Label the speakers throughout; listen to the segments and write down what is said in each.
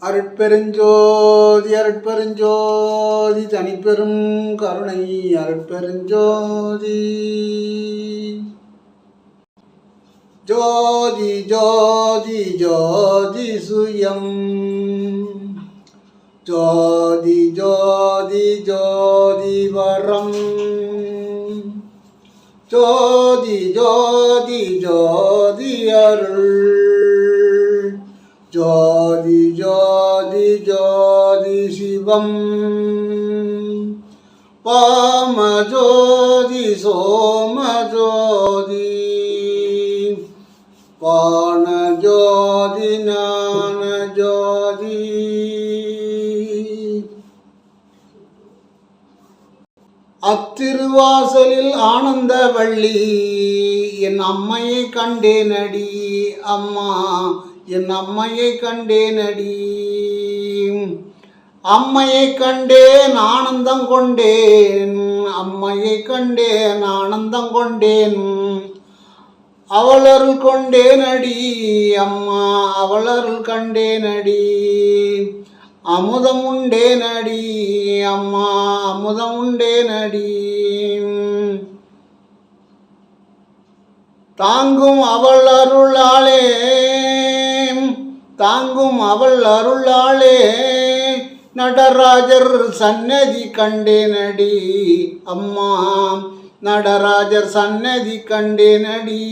Speaker 1: அருட்பெருஞ்சோதி அருட்பெருஞ்சோதி தனிப்பெரும் கருணை அருட்பெருஞ்சோதி. ஜோதி ஜோதி ஜோதி சுயம். ஜோதி ஜோதி ஜோதி வரம். ஜோதி ஜோதி ஜோதி அருள். ஜோதி ஜோதி ஜோதி சிவம். பாம ஜோதி சோம ஜோதி பான ஜோதி ஞான ஜோதி அத்திருவாசலில் ஆனந்த வள்ளி என் அம்மையை கண்டேனடி அம்மா. என் அம்மையை கண்டேனடி. அம்மையை கண்டேன் ஆனந்தம் கொண்டேன். அம்மையை கண்டேன் ஆனந்தம் கொண்டேன். அவளருள் கொண்டேனடி. அம்மா அவளருள் கண்டேனடி. அமுதம் உண்டேனடி. அம்மா அமுதம் உண்டேனடி. தாங்கும் அவள் அருளாலே தாங்கும் அவள் அருளாளே நடராஜர் சன்னதி கண்டேனடி. அம்மா நடராஜர் சன்னதி கண்டேனடி.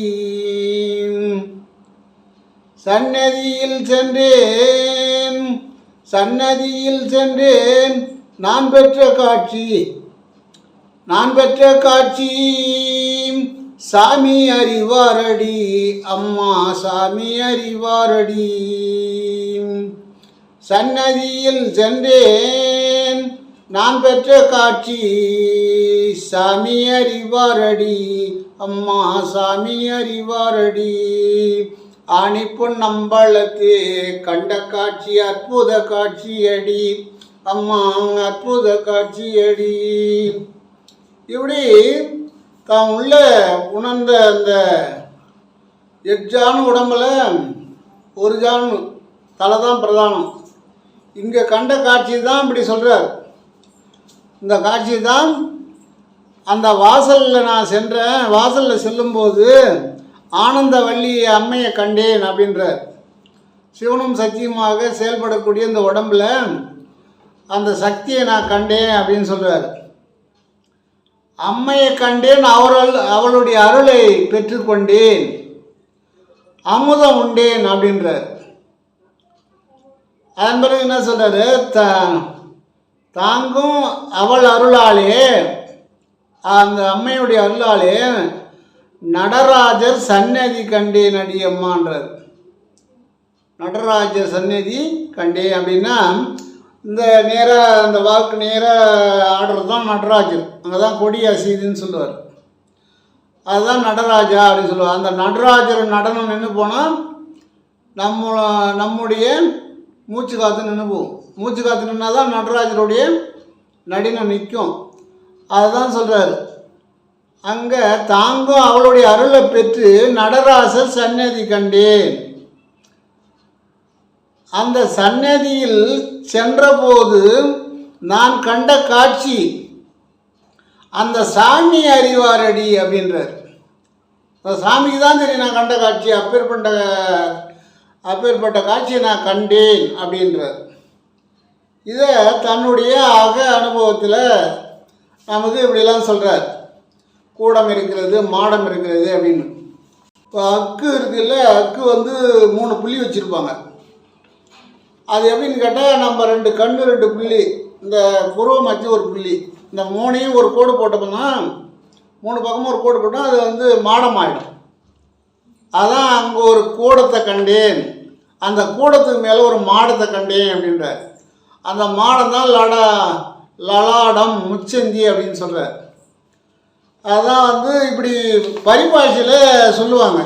Speaker 1: சன்னதியில் சென்றேன். சன்னதியில் சென்றேன். நான் பெற்ற காட்சி. நான் பெற்ற காட்சி. சாமி அறிவாரடி. அம்மா சாமி அறிவாரடி. சன்னதியில் சென்றேன். நான் பெற்ற காட்சி சாமி அறிவாரடி. அம்மா சாமி அறிவாரடி. ஆணிப்பொன் நம்பளுக்கு கண்ட காட்சி அற்புத காட்சியடி. அம்மா அற்புத காட்சியடி. இப்படி தான் உள்ள உணர்ந்த அந்த எட்ஜான் உடம்புல ஒரு ஜான் தலை தான் பிரதானம். இங்கே கண்ட காட்சி தான் இப்படி சொல்கிறார் இந்த காட்சி தான் அந்த வாசலில் நான் சென்றேன். வாசலில் செல்லும்போது ஆனந்தவள்ளி அம்மையை கண்டேன் அப்படின்றார். சிவனும் சக்தியுமாக செயல்படக்கூடிய இந்த உடம்புல அந்த சக்தியை நான் கண்டேன் அப்படின்னு சொல்கிறார் அம்மையை கண்டேன் அவரல் அவளுடைய அருளை பெற்றுக்கொண்டேன். அமுதம் உண்டேன் அப்படின்றார். அதன் பிறகு என்ன சொல்றாரு? த தாங்கும் அவள் அருளாலே அந்த அம்மையுடைய அருளாலே நடராஜர் சந்நிதி கண்டே நடிகம்மான்றார் நடராஜர் சந்நிதி கண்டே அப்படின்னா இந்த நேராக அந்த வாக்கு நேராக ஆடுறது தான் நடராஜர். அங்கே தான் கொடி அசைதுன்னு சொல்லுவார். அதுதான் நடராஜா அப்படின்னு சொல்லுவார். அந்த நடராஜர் நடனம் நின்று போனால் நம்ம நம்முடைய மூச்சு காற்று நின்று போகும் மூச்சு காற்று நின்னா தான் நடராஜருடைய நடினம் நிற்கும் அதுதான் சொல்கிறாரு அங்கே தாங்கும் அவளுடைய அருளை பெற்று நடராசர் சந்நிதி கண்டேன். அந்த சந்நிதியில் சென்றபோது நான் கண்ட காட்சி அந்த சாமி அறிவாரடி அப்படின்றார். அந்த சாமிக்கு தான் தெரியும் நான் கண்ட காட்சி அப்பேற்பட்ட அப்பேற்பட்ட காட்சியை நான் கண்டேன் அப்படின்றார். இதை தன்னுடைய அக அனுபவத்தில் நமக்கு இப்படிலாம் சொல்கிறார் கூடம் இருக்கிறது மாடம் இருக்கிறது அப்படின்னு. இப்போ அக்கு இருக்குல்ல அக்கு வந்து மூணு புள்ளி வச்சுருப்பாங்க. அது எப்படின்னு கேட்டால் நம்ம ரெண்டு கண்ணு ரெண்டு புள்ளி இந்த புருவம் வச்சு ஒரு புள்ளி. இந்த மூணையும் ஒரு கோடு போட்டோம்னா மூணு பக்கமும் ஒரு கோடு போட்டோம் அது வந்து மாடம் ஆகிடும் அதான் அங்கே ஒரு கூடத்தை கண்டேன். அந்த கூடத்துக்கு மேலே ஒரு மாடத்தை கண்டேன் அப்படின்றார். அந்த மாடம் தான் லடா லலாடம் முச்சந்தி அப்படின்னு சொல்கிறார் அதான் வந்து இப்படி பரிபாஷையில் சொல்லுவாங்க.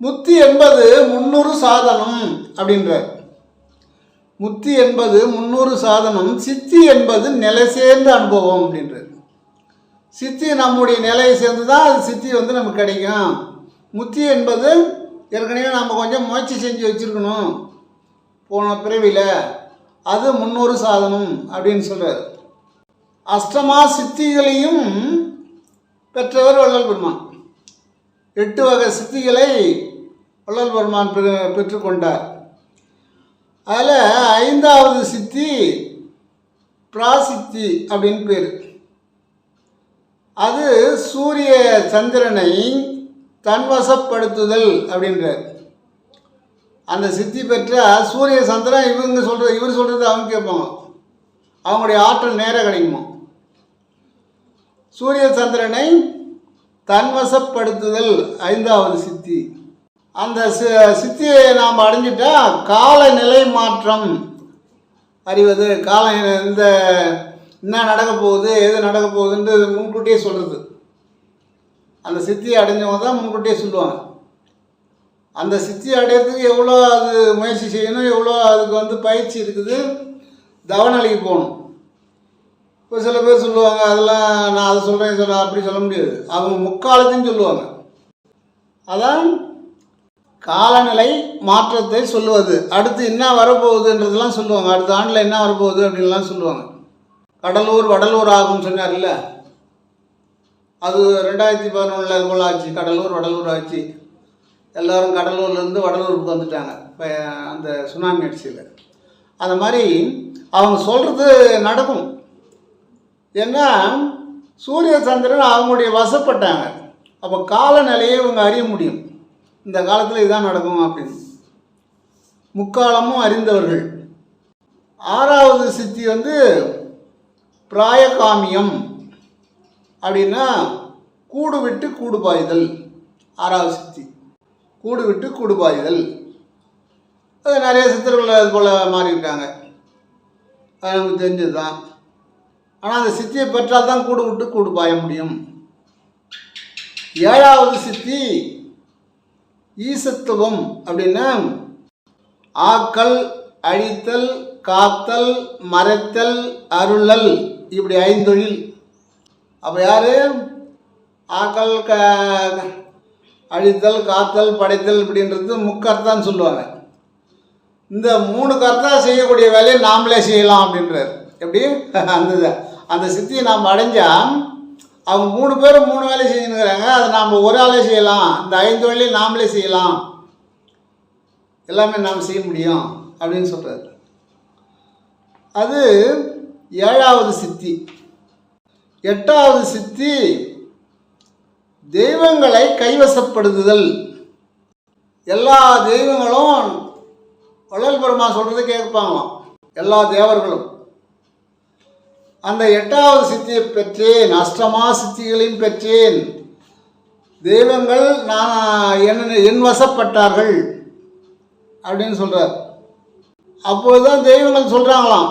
Speaker 1: முத்தி என்பது முன்னூறு சாதனம் அப்படின்றார். முத்தி என்பது முன்னூறு சாதனம் சித்தி என்பது நிலை சேர்ந்த அனுபவம் அப்படின்றது சித்தி நம்முடைய நிலையை சேர்ந்து தான் அது சித்தி வந்து நமக்கு கிடைக்கும். முத்தி என்பது ஏற்கனவே நம்ம கொஞ்சம் முயற்சி செஞ்சு வச்சுருக்கணும். போன பிறவியில் அது முன்னொரு சாதனம் அப்படின்னு சொல்கிறார் அஷ்டமா சித்திகளையும் பெற்றவர் வள்ளல் பெருமான். எட்டு வகை சித்திகளை வள்ளல் பெருமான் பெற்றுக்கொண்டார் அதில் ஐந்தாவது சித்தி பிராசித்தி அப்படின்னு பேர். அது சூரிய சந்திரனை தன்வசப்படுத்துதல் அப்படின்றார். அந்த சித்தி பெற்ற சூரிய சந்திரன் இவங்க சொல்கிறது இவர் சொல்கிறது அவங்க கேட்பாங்க. அவங்களுடைய ஆற்றல் நேராக கிடைக்குமா? சூரிய சந்திரனை தன்வசப்படுத்துதல் ஐந்தாவது சித்தி. அந்த சி- சித்தியை நாம் அடைஞ்சிட்டா காலநிலை மாற்றம் அறிவது காலம் இந்த என்ன நடக்க போகுது எது நடக்க போகுதுன்றது முன்கூட்டியே சொல்கிறது அந்த சித்தியை அடைஞ்சவங்க தான் முன்கூட்டியே சொல்லுவாங்க. அந்த சித்தியை அடையிறதுக்கு எவ்வளோ அது முயற்சி செய்யணும் எவ்வளோ அதுக்கு வந்து பயிற்சி இருக்குது தவநிலைக்கு போகணும். இப்போ சில பேர் சொல்லுவாங்க அதெல்லாம் நான் அதை சொல்கிறேன் சொல்ல அப்படி சொல்ல முடியாது. அவங்க முக்காலத்தையும் சொல்லுவாங்க. அதான் காலநிலை மாற்றத்தை சொல்லுவது. அடுத்து என்ன வரப்போகுதுன்றதெல்லாம் சொல்லுவாங்க. அடுத்த ஆண்டில் என்ன வரப்போகுது அப்படின்லாம் சொல்லுவாங்க. கடலூர் வடலூர் ஆகும்னு சொன்னார்ல. அது ரெண்டாயிரத்தி பதினொன்றில் அது போல் ஆச்சு. கடலூர் வடலூர் ஆச்சு. எல்லோரும் கடலூர்லேருந்து வடலூருக்கு வந்துட்டாங்க. இப்போ அந்த சுனாமி அடிச்சியில் அந்த மாதிரி அவங்க சொல்கிறது நடக்கும். ஏன்னா சூரிய சந்திரன் அவங்களுடைய வசப்பட்டாங்க. அப்போ காலநிலையை இவங்க அறிய முடியும். இந்த காலத்தில் இதுதான் நடக்கும் அப்படின்னு. முக்காலமும் அறிந்தவர்கள். ஆறாவது சித்தி வந்து பிராயகாமியம். அப்படின்னா கூடு விட்டு கூடு பாய்தல். ஆறாவது சித்தி. கூடு விட்டு கூடு பாய்தல். அது நிறைய சித்தர்கள் அது போல் மாறிக்கிட்டாங்க அது நமக்கு தெரிஞ்சது தான் ஆனால் அந்த சித்தியை பெற்றால் தான் கூடு விட்டு கூடு பாய முடியும். ஏழாவது சித்தி ஈசத்துவம் அப்படின்னா ஆக்கல் அழித்தல் காத்தல் மறைத்தல் அருளல் இப்படி ஐந்தொழில். அப்போ யார்? ஆக்கல் க அழித்தல் காத்தல் படைத்தல் இப்படின்றது முக்கர்த்தான்னு சொல்லுவாங்க. இந்த மூணு கர்த்தா செய்யக்கூடிய வேலையை நாமளே செய்யலாம் அப்படின்றார். எப்படி? அந்த அந்த சித்தியை நாம் அடைஞ்சா அவங்க மூணு பேரும் மூணு வேலை செஞ்சுருக்கிறாங்க அதை நாம் ஒரு ஆளே செய்யலாம். இந்த ஐந்து வேலையும் நாமளே செய்யலாம். எல்லாமே நாம் செய்ய முடியும் அப்படின்னு சொல்கிறார் அது ஏழாவது சித்தி. எட்டாவது சித்தி தெய்வங்களை கைவசப்படுத்துதல். எல்லா தெய்வங்களும் வள்ளல் பெருமா சொல்கிறத கேட்பாங்களாம் எல்லா தேவர்களும். அந்த எட்டாவது சித்தியை பெற்றேன் அஷ்டமா சித்திகளையும் பெற்றேன். தெய்வங்கள் நான் என்ன என் வசப்பட்டார்கள் அப்படின்னு சொல்கிறார் அப்போது தான் தெய்வங்கள் சொல்கிறாங்களாம்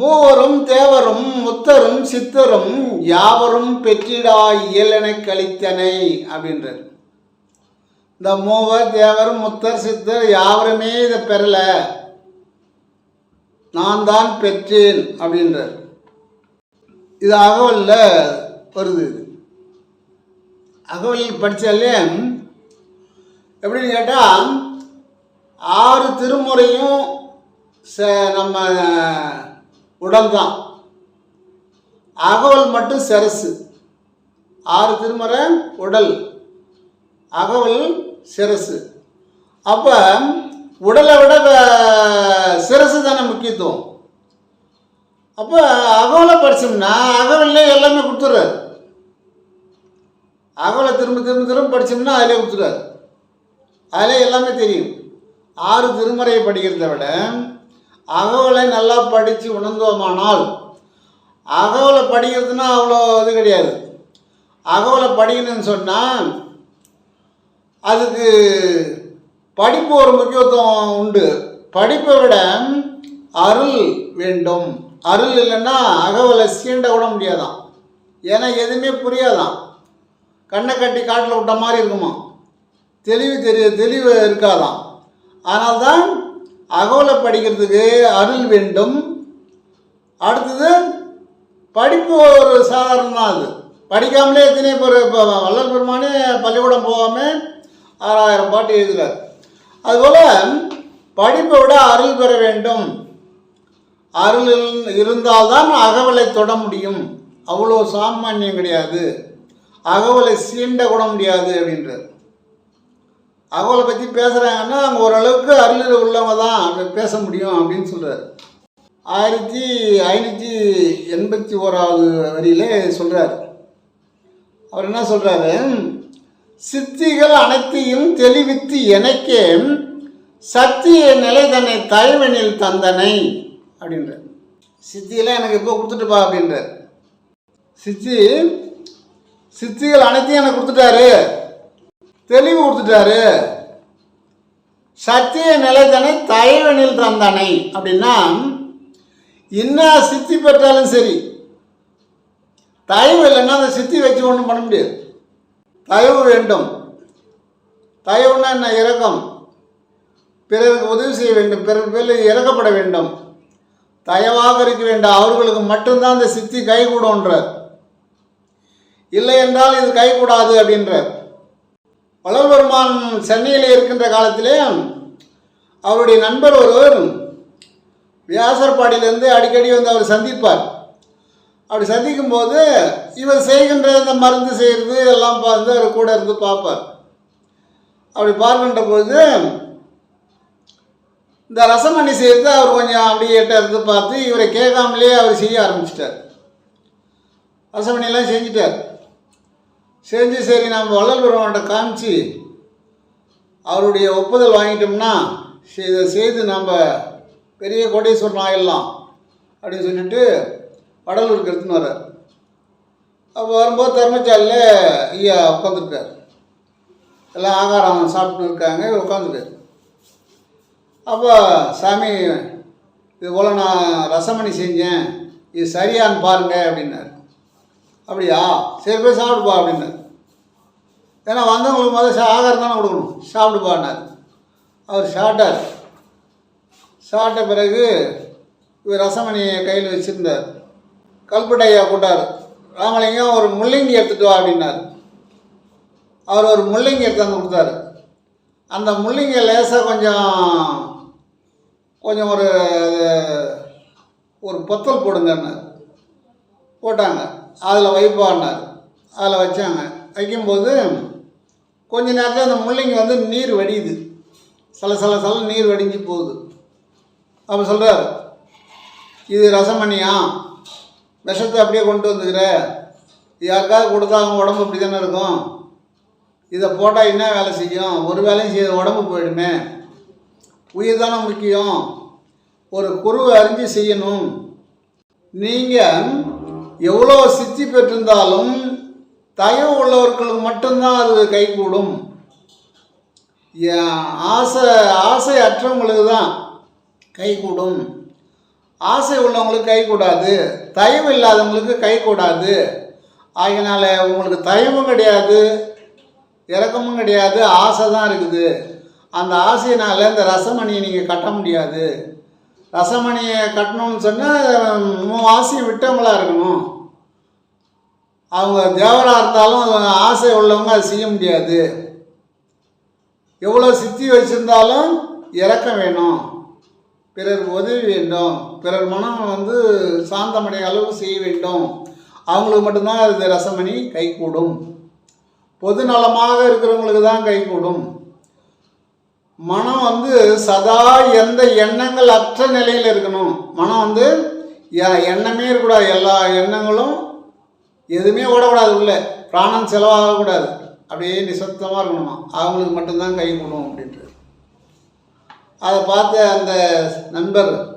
Speaker 1: மூவரும் தேவரும் முத்தரும் சித்தரும் யாவரும் பெற்றிடா இயலனை கழித்தனை அப்படின்றார். இந்த மூவர் தேவர் முத்தர் சித்தர் யாவருமே இதை பெறல. நான் தான் பெற்றேன் அப்படின்றார். இது அகவலில் வருது இது. அகவலில் படித்தாலே எப்படின்னு கேட்டால் ஆறு திருமுறையும் ச நம்ம உடல் தான் அகவல் மட்டும் சிரசு. ஆறு திருமறை உடல். அகவல் சிரசு. அப்போ உடலை விட சிரசு தானே முக்கியத்துவம். அப்போ அகவலை படித்தோம்னா அகவல்லே எல்லாமே கொடுத்துட்றாரு. அகவலை திரும்ப திரும்ப திரும்ப படித்தோம்னா அதிலே கொடுத்துட்றாரு. அதிலே எல்லாமே தெரியும். ஆறு திருமறையை படிக்கிறத விட அகவலை நல்லா படித்து உணர்ந்தோமானால் அகவலை படிக்கிறதுனா அவ்வளோ இது கிடையாது. அகவலை படிக்கணும்னு சொன்னால் அதுக்கு படிப்பு ஒரு முக்கியத்துவம் உண்டு. படிப்பை விட அருள் வேண்டும். அருள் இல்லைன்னா அகவலை சீண்ட விட முடியாதான். ஏன்னா எதுவுமே புரியாதான். கண்ணை கட்டி காட்டில் விட்ட மாதிரி இருக்குமா? தெளிவு தெரிய தெளிவு இருக்காதாம் அதனால்தான் அகவலை படிக்கிறதுக்கு அருள் வேண்டும். அடுத்தது படிப்பு ஒரு சாதாரணம் தான் அது. படிக்காமலே எத்தனை பேர் இப்போ வள்ளல் பெருமானே பள்ளிக்கூடம் போகாமல் ஆறாயிரம் பாட்டு எழுதுகிறார் அதுபோல் படிப்பை விட அருள் பெற வேண்டும். அருள் இருந்தால்தான் அகவலை தொட முடியும். அவ்வளோ சாமானியம் கிடையாது. அகவலை சீண்ட கூட முடியாது அப்படின்றார். அவளை பற்றி பேசுகிறாங்கன்னா அவங்க ஓரளவுக்கு அருளில் உள்ளவங்க தான் பேச முடியும் அப்படின்னு சொல்கிறார் ஆயிரத்தி ஐநூற்றி எண்பத்தி ஓராவது வரியில் சொல்கிறார் அவர் என்ன சொல்கிறாரு சித்திகள் அனைத்தையும் தெளிவித்து எனக்கே சத்திய நிலை தன்னை தலைவனில் தந்தனை அப்படின்றார். சித்தியெல்லாம் எனக்கு இப்போ கொடுத்துட்டுப்பா அப்படின்றார். சித்தி சித்திகள் அனைத்தையும் எனக்கு கொடுத்துட்டாரு. தெளிவு கொடுத்துட்டாரு. சத்திய நிலைத்தனை தயவனில் தந்தனை அப்படின்னா என்ன சித்தி பெற்றாலும் சரி தயவு இல்லைன்னா அந்த சித்தி வச்சு ஒன்றும் பண்ண முடியாது. தயவு வேண்டும். தயவுன்னா என்ன? இறக்கம் பிறருக்கு உதவி செய்ய வேண்டும். பிறர் பேரில் இறக்கப்பட வேண்டும். தயவாக இருக்க வேண்டும். அவர்களுக்கு மட்டும்தான் இந்த சித்தி கைகூடும்ன்றார். இல்லை என்றால் இது கைகூடாது அப்படின்றார். வளர்பெருமான் சென்னையில் இருக்கின்ற காலத்திலே அவருடைய நண்பர் ஒருவர் வியாசர்பாடியிலேருந்து அடிக்கடி வந்து அவர் சந்திப்பார். அப்படி சந்திக்கும் போது இவர் செய்கின்ற இந்த மருந்து செய்கிறது எல்லாம் பார்த்து அவர் கூட இருந்து பார்ப்பார். அப்படி பார்க்கின்ற போது இந்த ரசமணி செய்கிறது அவர் கொஞ்சம் அப்படியே இருந்து பார்த்து இவரை கேட்காமலே அவர் செய்ய ஆரம்பிச்சிட்டார். ரசமணியெல்லாம் செஞ்சிட்டார். செஞ்சு சரி நம்ம வள்ளல் பெருமான்கிட்ட காமிச்சு அவருடைய ஒப்புதல் வாங்கிட்டோம்னா சரி, இதை செய்து நம்ம பெரிய கோடீஸ்வரன் ஆயிடலாம் அப்படின்னு சொல்லிட்டு வடலூருக்கு எடுத்துன்னு வர்றார். அப்போ வரும்போது தர்மச்சாலில் ஐயா உட்காந்துருக்கார் எல்லாம் ஆகாரம் சாப்பிட்டுன்னு இருக்காங்க இவர் உட்காந்துருக்கார் அப்போ சாமி இது போல் நான் ரசமணி செஞ்சேன் இது சரியான்னு பாருங்க அப்படின்னாரு. அப்படியா? சரி போய் சாப்பிடுப்பா அப்படின்னாரு. ஏன்னா வந்தவங்களுக்கு முதல்ல சா- ஆகாரம் தானே கொடுக்கணும். சாப்பிடுப்பான்னார். அவர் சாப்பிட்டார். சாப்பிட்ட பிறகு இவர் ரசமணியை கையில் வச்சுருந்தார். கல்பட்டையா கூட்டார் ராமலிங்கம் ஒரு முள்ளங்கி எடுத்துட்டு வா அப்படின்னார். அவர் ஒரு முள்ளங்கி எடுத்தாந்து கொடுத்தாரு. அந்த முள்ளங்கியை லேசாக கொஞ்சம் கொஞ்சம் ஒரு ஒரு பொத்தல் போடுங்கன்னார். போட்டாங்க. அதில் வைப்பான்னார். அதில் வச்சாங்க. வைக்கும்போது கொஞ்ச நேரத்தில் அந்த முள்ளைங்க வந்து நீர் வடியுது. சல சல சில நீர் வடிஞ்சு போகுது. அப்போ சொல்கிறார் இது ரசமணியா? விஷத்தை அப்படியே கொண்டு வந்துக்கிற. இது யாருக்காவது கொடுத்தா அவங்க உடம்பு அப்படி தானே இருக்கும்? இதை போட்டால் என்ன வேலை செய்யும்? ஒரு வேலையும் செய்ய உடம்பு போயிடுமே. உயிர் தானே முக்கியம். ஒரு குருவை அறிஞ்சு செய்யணும். நீங்கள் எவ்வளோ சித்தி பெற்றிருந்தாலும் தயவு உள்ளவர்களுக்கு மட்டும்தான் அது கைகூடும். ஆசை ஆசை அற்றவங்களுக்கு தான் கைகூடும். ஆசை உள்ளவங்களுக்கு கைகூடாது. தயவு இல்லாதவங்களுக்கு கைகூடாது. ஆகினால உங்களுக்கு தயவும் கிடையாது இறக்கமும் கிடையாது ஆசை தான் இருக்குது. அந்த ஆசையினால் இந்த ரசமணியை நீங்கள் கட்ட முடியாது. ரசமணியை கட்டணும்னு சொன்னால் ஆசையை விட்டவங்களாக இருக்கணும். அவங்க தேவராக இருந்தாலும் ஆசை உள்ளவங்க அதை செய்ய முடியாது. எவ்வளோ சித்தி வச்சுருந்தாலும் இறக்கம் வேணும். பிறருக்கு உதவி வேண்டும். பிறர் மனம் வந்து சாந்தமடைய அளவு செய்ய வேண்டும். அவங்களுக்கு மட்டும்தான் அது ரசமணி கைகூடும். பொது நலமாக இருக்கிறவங்களுக்கு தான் கைகூடும். மனம் வந்து சதா எந்த எண்ணங்கள் அற்ற நிலையில் இருக்கணும். மனம் வந்து எ- எண்ணமே இருக்கக்கூடாது. எல்லா எண்ணங்களும் எதுவுமே ஓடக்கூடாது உள்ளே. பிராணம் செலவாகக்கூடாது. அப்படியே நிசப்தமாக இருக்கணுமா? அவங்களுக்கு மட்டும்தான் கை கொடுணும் அப்படின்ட்டு. அதை பார்த்த அந்த நண்பர்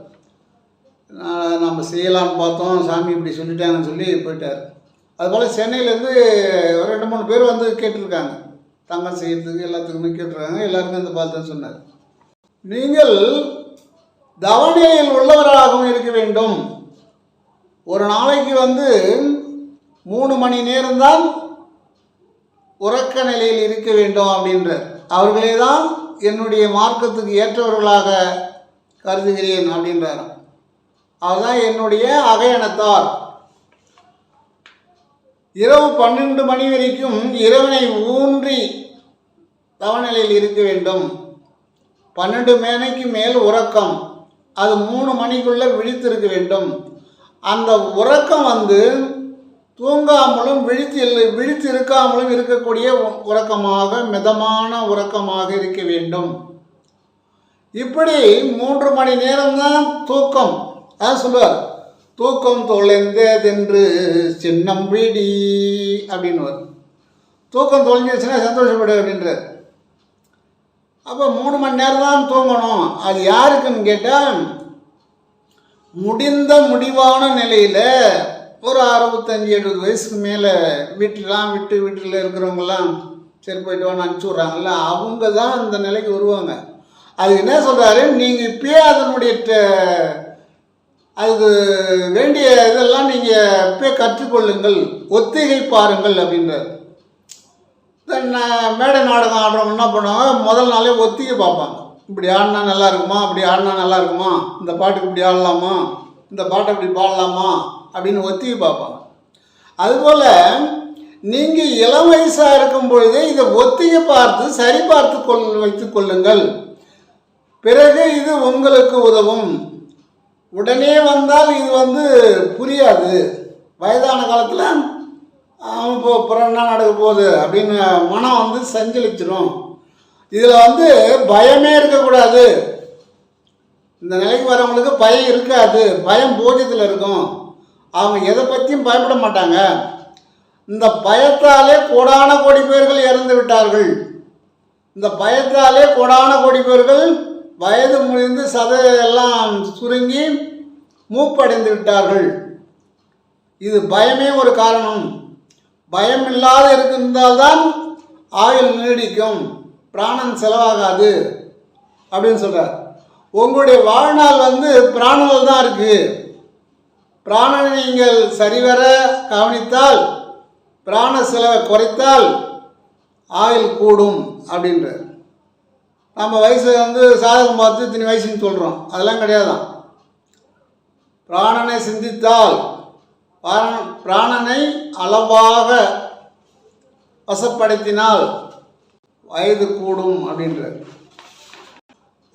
Speaker 1: "நான் நம்ம செய்யலாம்னு பார்த்தோம். சாமி இப்படி சொல்லிட்டாங்கன்னு சொல்லி போயிட்டார். அதுபோல் சென்னையிலேருந்து ஒரு ரெண்டு மூணு பேர் வந்து கேட்டிருக்காங்க. தங்கம் செய்யறதுக்கு எல்லாத்துக்குமே கேட்டிருக்காங்க. எல்லாருக்கும் இந்த பார்த்தேன்னு சொன்னார். நீங்கள் தவநிலையில் உள்ளவராகவும் இருக்க வேண்டும். ஒரு நாளைக்கு வந்து மூணு மணி நேரம்தான் உறக்க நிலையில் இருக்க வேண்டும் அப்படின்ற. அவர்களே தான் என்னுடைய மார்க்கத்துக்கு ஏற்றவர்களாக கருதுகிறேன் அப்படின்றார் அதுதான் என்னுடைய அகையணத்தார். இரவு பன்னெண்டு மணி வரைக்கும் இரவனை ஊன்றி தவநிலையில் இருக்க வேண்டும். பன்னெண்டு மணிக்கு மேல் உறக்கம். அது மூணு மணிக்குள்ளே விழித்திருக்க வேண்டும். அந்த உறக்கம் வந்து தூங்காமலும் விழித்து இல்லை விழித்து இருக்காமலும் இருக்கக்கூடிய உ- உறக்கமாக மிதமான உறக்கமாக இருக்க வேண்டும். இப்படி மூன்று மணி நேரம்தான் தூக்கம். அதான் சொல்லுவார் தூக்கம் தொலைந்ததென்று சின்னம் வீடி அப்படின்னு வரும் தூக்கம் தொலைஞ்சிருச்சுன்னா சந்தோஷப்படு அப்படின்றார். அப்போ மூணு மணி நேரம் தான் தூங்கணும். அது யாருக்குன்னு கேட்டால் முடிந்த முடிவான நிலையில் ஒரு அறுபத்தஞ்சி எழுபது வயசுக்கு மேலே வீட்டிலாம் விட்டு வீட்டில் இருக்கிறவங்கலாம் சரி போயிட்டு வாங்க அனுப்பிச்சி விட்றாங்கல்ல அவங்க தான் அந்த நிலைக்கு வருவாங்க. அது என்ன சொல்கிறாரு நீங்கள் இப்பயே அதனுடைய அதுக்கு வேண்டிய இதெல்லாம் நீங்கள் இப்பயே கற்றுக்கொள்ளுங்கள் ஒத்திகை பாருங்கள் அப்படின்றார். தென் மேடை நாடகம் ஆடுறவங்க என்ன பண்ணுவாங்க? முதல் நாளே ஒத்திகை பார்ப்பாங்க. இப்படி ஆடினா நல்லா இருக்குமா? அப்படி ஆடினா நல்லா இருக்குமா? இந்த பாட்டுக்கு இப்படி ஆடலாமா? இந்த பாட்டை இப்படி பாடலாமா? அப்படின்னு ஒத்தி பார்ப்பாங்க. அதுபோல் நீங்கள் இளம் வயசாக இருக்கும் பொழுதே இதை ஒத்தியை பார்த்து சரி பார்த்து கொள் வைத்துக் கொள்ளுங்கள். பிறகு இது உங்களுக்கு உதவும். உடனே வந்தால் இது வந்து புரியாது. வயதான காலத்தில் அவன் இப்போ புறம் என்ன நடக்க போகுது? அப்படின்னு மனம் வந்து சஞ்சலிச்சிடும் இதில் வந்து பயமே இருக்கக்கூடாது. இந்த நிலைக்கு வரவங்களுக்கு பயம் இருக்காது. பயம் பூஜ்யத்தில் இருக்கும். அவங்க எதை பற்றியும் பயப்பட மாட்டாங்க. இந்த பயத்தாலே கோடான கோடி பேர்கள் இறந்து விட்டார்கள். இந்த பயத்தாலே கோடான கோடி பேர்கள் வயது முடிந்து சதை எல்லாம் சுருங்கி மூப்படைந்து விட்டார்கள். இது பயமே ஒரு காரணம். பயம் இல்லாத இருந்திருந்தால்தான் ஆயுள் நீடிக்கும். பிராணன் செலவாகாது அப்படின்னு சொல்கிறார் உங்களுடைய வாழ்நாள் வந்து பிராணங்கள் தான் இருக்குது பிராணனை நீங்கள் சரிவர கவனித்தால் பிராண செலவை குறைத்தால் ஆயுள் கூடும் அப்படின்ற நம்ம வயசு வந்து சாதகம் பார்த்து இத்தனை வயசுன்னு சொல்கிறோம் அதெல்லாம் கிடையாதான். பிராணனை சிந்தித்தால் பிராண- பிராணனை அளவாக வசப்படுத்தினால் வயது கூடும் அப்படின்றார்.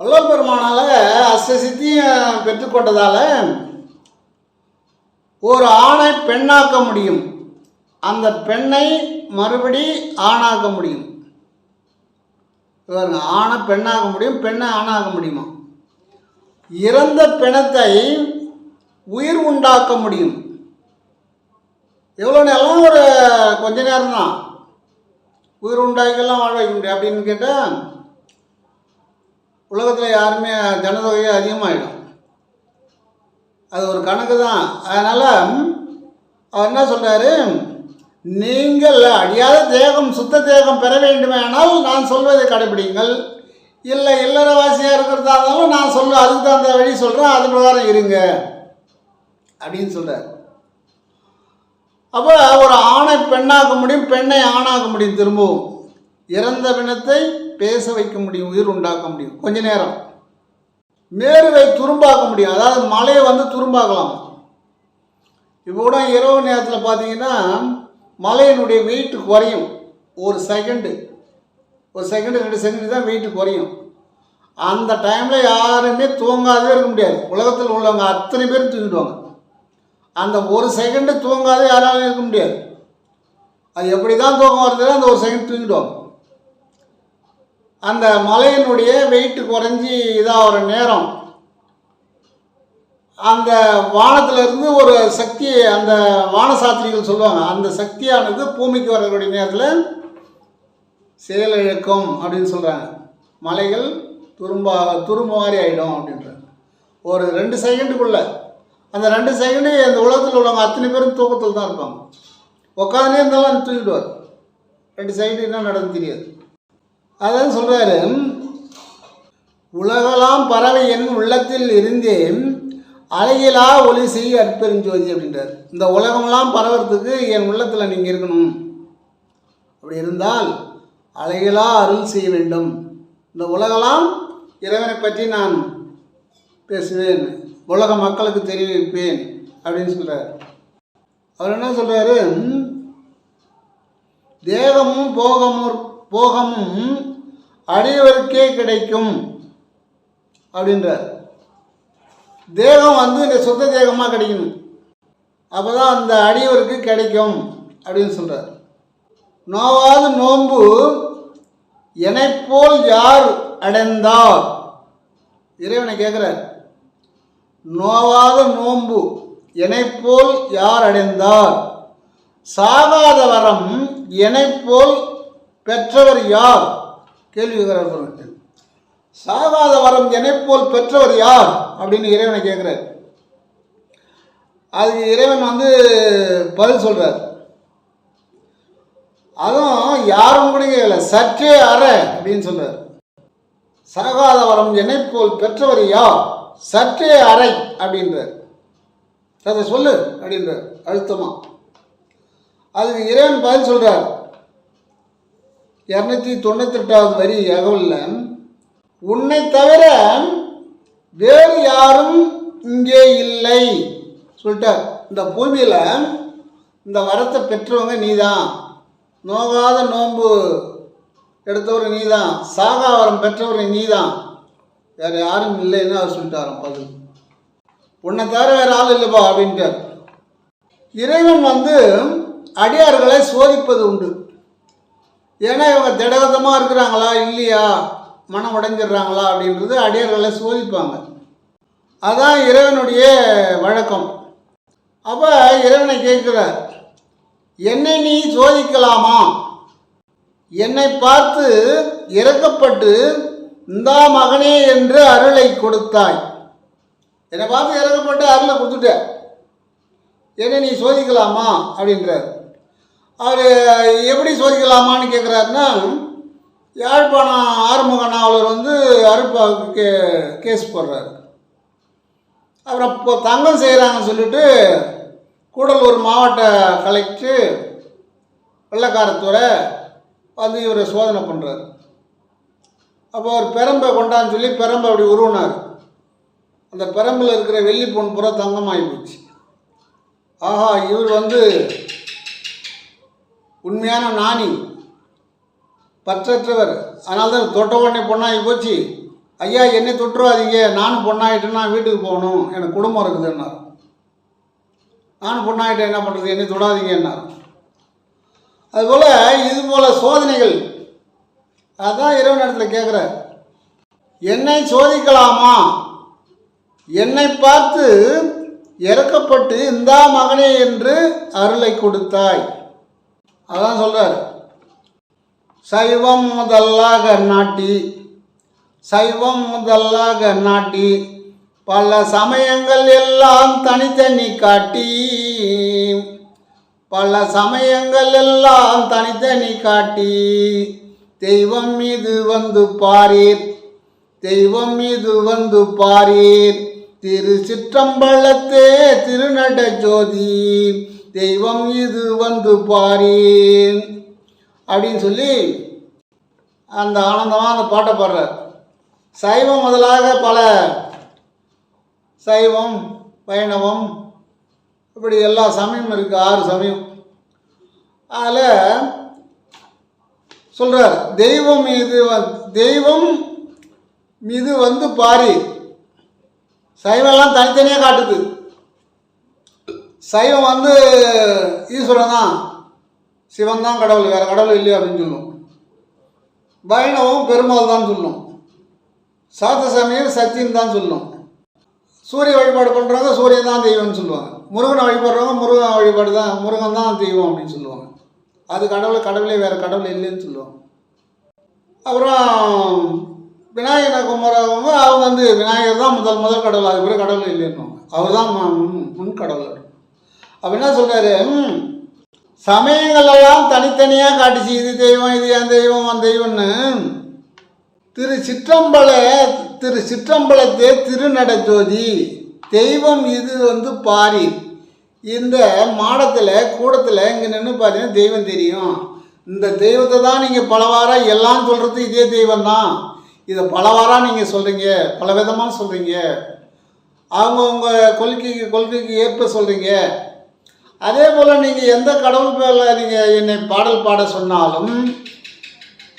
Speaker 1: வல்லபெருமானால அஷ்டசித்தியும் பெற்றுக்கொண்டதால் ஒரு ஆணை பெண்ணாக்க முடியும். அந்த பெண்ணை மறுபடி ஆணாக்க முடியும். பாருங்க ஆணை பெண்ணாக முடியும் பெண்ணை ஆணாக முடியுமா? இறந்த பிணத்தை உயிர் உண்டாக்க முடியும். எவ்வளோ நேரம்? ஒரு கொஞ்ச நேரம் தான் உயிர் உண்டாக்கெல்லாம் வாழ வைக்க முடியும் அப்படின்னு கேட்டால் உலகத்தில் யாருமே ஜனதொகையே அதிகமாகிடும் அது ஒரு கணக்கு தான். அதனால் அவர் என்ன சொல்கிறாரு நீங்கள் அழியாத தேகம் சுத்த தேகம் பெற வேண்டுமானால் நான் சொல்வதை கடைபிடிங்கள் இல்லை இல்லறவாசியாக இருக்கிறதா இருந்தாலும் நான் சொல்ல அதுக்கு தான் அந்த வழி சொல்கிறேன் அது பிரகாரம் இருங்க. அப்படின்னு சொல்கிறார் அப்போ ஒரு ஆணை பெண்ணாக்க முடியும் பெண்ணை ஆணாக்க முடியும் திரும்பவும். இறந்த பிணத்தை பேச வைக்க முடியும் உயிர் உண்டாக்க முடியும். கொஞ்ச நேரம். மேருவை துரும்பாக்க முடியும். அதாவது மலையை வந்து துரும்பாக்கலாம். இப்போ கூட இரவு நேரத்தில் பார்த்தீங்கன்னா மலையினுடைய வெயிட்டு குறையும். ஒரு செகண்டு ஒரு செகண்டு ரெண்டு செகண்டு தான் வெயிட்டு குறையும். அந்த டைமில் யாருமே தூங்காதே இருக்க முடியாது. உலகத்தில் உள்ளவங்க அத்தனை பேரும் தூங்கிடுவாங்க. அந்த ஒரு செகண்டு தூங்காதே யாராலும் இருக்க முடியாது. அது எப்படி தான் தூக்கம் வருதுன்னா அந்த ஒரு செகண்ட் தூங்கிடுவாங்க. அந்த மலையினுடைய வெயிட் குறைஞ்சி இதாகிற நேரம் அந்த வானத்திலிருந்து ஒரு சக்தி அந்த வானசாத்திரிகள் சொல்லுவாங்க அந்த சக்தியானது பூமிக்கு வரக்கூடிய நேரத்தில் செயலிழக்கும் அப்படின்னு சொல்கிறாங்க மலைகள் துரும்பா துரும்பு மாதிரி ஆகிடும் அப்படின்றாங்க. ஒரு ரெண்டு செகண்டுக்குள்ள அந்த ரெண்டு செகண்டு இந்த உலகத்தில் உள்ளவங்க அத்தனை பேரும் தூக்கத்தில் தான் இருப்பாங்க. உட்காந்துனே இருந்தாலும் தூங்கிடுவார் ரெண்டு செகண்டு என்ன நடந்து தெரியாது. அதான் சொல்கிறாரு உலகலாம் பறவை என் உள்ளத்தில் இருந்தே அழகிலா ஒளி செய் அற்பெருஞ்சோதி அப்படின்றார். இந்த உலகமெல்லாம் பரவறதுக்கு என் உள்ளத்தில் நீங்கள் இருக்கணும். அப்படி இருந்தால் அழகிலா அருள் செய்ய வேண்டும். இந்த உலகெல்லாம் இறைவனை பற்றி நான் பேசுவேன். உலக மக்களுக்கு தெரிவிப்பேன் அப்படின்னு சொல்கிறார் அவர் என்ன சொல்கிறாரு தேகமும் போகமும் போகமும் அடியவருக்கே கிடைக்கும் அப்படின்றார். தேகம் வந்து இந்த சுத்த தேகமாக கிடைக்கணும். அப்போ தான் அந்த அடியவருக்கு கிடைக்கும் அப்படின்னு சொல்கிறார் நோவாது நோன்பு போல் யார் அடைந்தார்? இறைவனை கேட்குறார். நோவாத நோன்பு போல் யார் அடைந்தார்? சாகாத வரம் போல் பெற்றவர் யார்? கேள்வி கேட்கிறார் சாகாத வரம் போல் பெற்றவர் யார்? அப்படின்னு இறைவனை கேட்குறார் அதுக்கு இறைவன் வந்து பதில் சொல்றார். அதுவும் யாரும் கூட கேட்கல சற்றே அற அப்படின்னு சொல்றார். சாகாத வரம் போல் பெற்றவர் யார்? சற்றே அறை அப்படின்றார். அதை சொல்லு அப்படின்றார் அழுத்தமா. அதுக்கு இறைவன் பதில் சொல்றார். இரநூத்தி தொண்ணூத்தெட்டாவது வரி அகவலில் உன்னை தவிர வேறு யாரும் இங்கே இல்லை. சொல்லிட்டார். இந்த பூமியில் இந்த வரத்தை பெற்றவங்க நீதான். நோகாத நோன்பு எடுத்தவர் நீதான். தான் சாகாவரம் பெற்றவர் நீதான். வேறு யாரும் இல்லைன்னு அவர் சொல்லிட்டாராம் பதில். உன்னை தவிர வேறு ஆள் இல்லைப்பா அப்படின்ட்டார். இறைவன் வந்து அடியார்களை சோதிப்பது உண்டு. ஏன்னா இவங்க திடகதமாக இருக்கிறாங்களா இல்லையா? மனம் உடைஞ்சிடுறாங்களா அப்படின்றது அடியார்களை சோதிப்பாங்க. அதான் இறைவனுடைய வழக்கம். அப்போ இறைவனை கேட்குற என்னை நீ சோதிக்கலாமா? என்னை பார்த்து இறக்கப்பட்டு இந்தா மகனே என்று அருளை கொடுத்தாய். என்னை பார்த்து இறக்கப்பட்டு அருளை கொடுத்துட்ட. என்னை நீ சோதிக்கலாமா? அப்படின்றார். அவர் எப்படி சோதிக்கலாமான்னு கேட்குறாருன்னா யாழ்ப்பாணம் ஆறுமுக நாவலர் வந்து அருப்பாவுக்கு கே கேஸ் போடுறாரு. அப்புறம் இப்போ தங்கம் செய்கிறாங்கன்னு சொல்லிட்டு கூடலூர் மாவட்ட கலெக்டர் வெள்ளக்காரத்துறை வந்து இவரை சோதனை பண்ணுறாரு அப்போ அவர் பெரம்பை கொண்டான்னு சொல்லி பெரம்பை அப்படி உருவினார். அந்த பெரம்பில் இருக்கிற வெள்ளி பொன் பூரா தங்கமாகி போச்சு. ஆஹா இவர் வந்து உண்மையான நாணி பற்றற்றவர். அதனால தான் தொட்ட உடனே பொண்ணாகி போச்சு. ஐயா என்னை தொட்டுருவாதீங்க நானும் பொண்ணாகிட்டேன்னா வீட்டுக்கு போகணும். எனக்கு குடும்பம் இருக்குதுன்னார். நானும் பொண்ணாயிட்டேன். என்ன பண்ணுறது என்னை தொடாதீங்கன்னார். அதுபோல் இது போல் சோதனைகள். அதான் இரவு நேரத்தில் கேட்குற என்னை சோதிக்கலாமா? என்னை பார்த்து இறக்கப்பட்டு இந்தா மகனே என்று அருளை கொடுத்தாய். அதான் சொல்கிறார் சைவம் முதல்லாக நாட்டி சைவம் முதல்லாக நாட்டி பல சமயங்கள் எல்லாம் தனித்தனி காட்டி பல சமயங்கள் எல்லாம் தனித்தனி காட்டி தெய்வம் மீது வந்து பாரீர் தெய்வம் மீது வந்து பாரீர். திரு சிற்றம்பலத்தே திருநட ஜோதி தெய்வம் இது வந்து பாரின். அப்படின்னு சொல்லி அந்த ஆனந்தமாக அந்த பாட்டை பாடுறார். சைவம் முதலாக பல சைவம் வைணவம் இப்படி எல்லா சமயம் இருக்குது ஆறு சமயம். அதில் சொல்கிறார் தெய்வம் இது தெய்வம் இது வந்து பாரி சைவம்லாம் தனித்தனியாக காட்டுது. சைவம் வந்து ஈஸ்வரன்? தான் சிவன் தான் கடவுள் வேறு கடவுள் இல்லையா அப்படின்னு சொல்லும். வைணவம் பெருமாள் தான் சொல்லும். சாத்த சமயம் சத்தியம் தான் சொல்லும். சூரிய வழிபாடு பண்ணுறவங்க சூரியன் தான் தெய்வம்னு சொல்லுவாங்க. முருகனை வழிபடுறவங்க முருகன் வழிபாடு தான் முருகன் தான் தெய்வம் அப்படின்னு சொல்லுவாங்க. அது கடவுள் கடவுளே வேறு கடவுள் இல்லைன்னு சொல்லுவாங்க. அப்புறம் விநாயகனை கும்பிட்றவங்க அவங்க வந்து விநாயகர் தான் முதல் முதல் கடவுள். அது பிறகு கடவுள் இல்லைன்னு அவர் தான் முன் முன் கடவுள். அப்போ என்ன சொல்கிறாரு சமயங்கள் எல்லாம் தனித்தனியாக காட்டுச்சு இது தெய்வம் இது என் தெய்வம் அந்த தெய்வம்னு திரு சிற்றம்பல திரு சிற்றம்பலத்தே திருநடஜோதி தெய்வம் இது வந்து பாரி. இந்த மாடத்தில் கூடத்தில் இங்கே நின்று பார்த்தீங்கன்னா தெய்வம் தெரியும். இந்த தெய்வத்தை தான் நீங்கள் பலவாராக எல்லாம் சொல்கிறது இதே தெய்வம் தான் இதை பலவாராக நீங்கள் சொல்கிறீங்க பல விதமாக சொல்கிறீங்க அவங்கவுங்க கொள்கைக்கு கொள்கைக்கு ஏற்ப சொல்கிறீங்க அதே போல் நீங்கள் எந்த கடவுள் பேரில் நீங்கள் என்னை பாடல் பாட சொன்னாலும்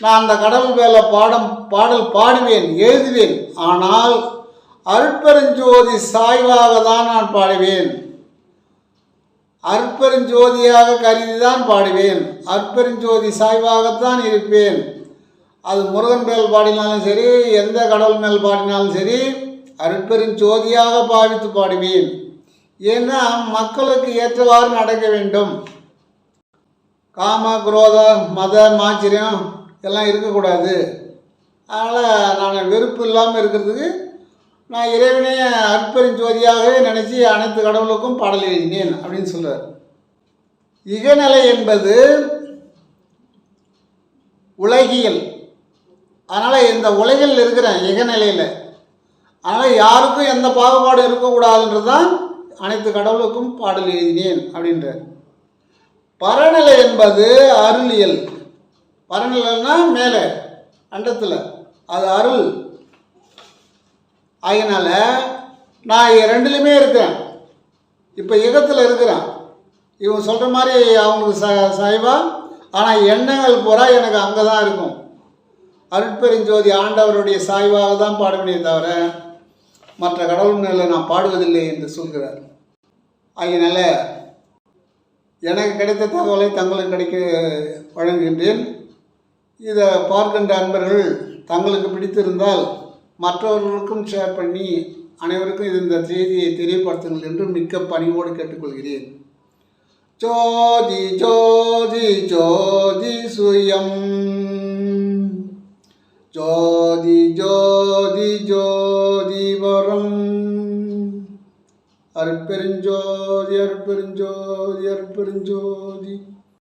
Speaker 1: நான் அந்த கடவுள் பேரில் பாடம் பாடல் பாடுவேன் எழுதுவேன். ஆனால் அருட்பெருஞ்சோதி சாய்வாக தான் நான் பாடுவேன். அற்பெருஞ்சோதியாக கருதி தான் பாடுவேன். அற்பெருஞ்சோதி சாய்வாகத்தான் இருப்பேன். அது முருகன் மேல் பாடினாலும் சரி எந்த கடவுள் மேல் பாடினாலும் சரி அருட்பெருஞ்சோதியாக பாவித்து பாடுவேன். ஏன்னா மக்களுக்கு ஏற்றவாறு நடக்க வேண்டும். காம குரோத மத மாச்சரியம் எல்லாம் இருக்கக்கூடாது. அதனால் நான் வெறுப்பு இல்லாமல் இருக்கிறதுக்கு நான் இறைவனே அற்பெருஞ்சோதியாகவே நினச்சி அனைத்து கடவுளுக்கும் பாடல் எழுதினேன் அப்படின்னு சொல்லுவார் இகநிலை என்பது உலகியல். அதனால் இந்த உலகில் இருக்கிறேன் இகநிலையில் அதனால் யாருக்கும் எந்த பாகுபாடு இருக்கக்கூடாதுன்றது தான் அனைத்து கடவுளுக்கும் பாடல் எழுதினேன் அப்படின்றார். பரநிலை என்பது அருளியல். பரநிலைன்னா மேலே அண்டத்தில். அது அருள். அதனால் நான் ரெண்டுலேயுமே இருக்கிறேன் இப்போ யுகத்தில் இருக்கிறேன். இவங்க சொல்கிற மாதிரி அவங்களுக்கு ச சைவா ஆனால் எண்ணங்கள் பூரா எனக்கு அங்கே தான் இருக்கும். அருட்பெருஞ்சோதி ஆண்டவருடைய சாய்வாக தான் பாடுவேனே தவிர மற்ற கடவுள் மேலே நான் பாடுவதில்லை என்று சொல்கிறார். அதனால் எனக்கு கிடைத்த தகவலை தங்களுக்கு கிடைக்க வழங்குகின்றேன். இதை பார்க்கின்ற அன்பர்கள் தங்களுக்கு பிடித்திருந்தால் மற்றவர்களுக்கும் ஷேர் பண்ணி அனைவருக்கும் இது இந்த செய்தியை தெரியப்படுத்துங்கள் என்று மிக்க பணிவோடு கேட்டுக்கொள்கிறேன். ஜோதி ஜோதி ஜோதி சுயம். ஜோதி ஜோதி ஜோதி வரம் அருட்பெருஞ்சோதி அருட்பெருஞ்சோதி அருட்பெருஞ்சோதி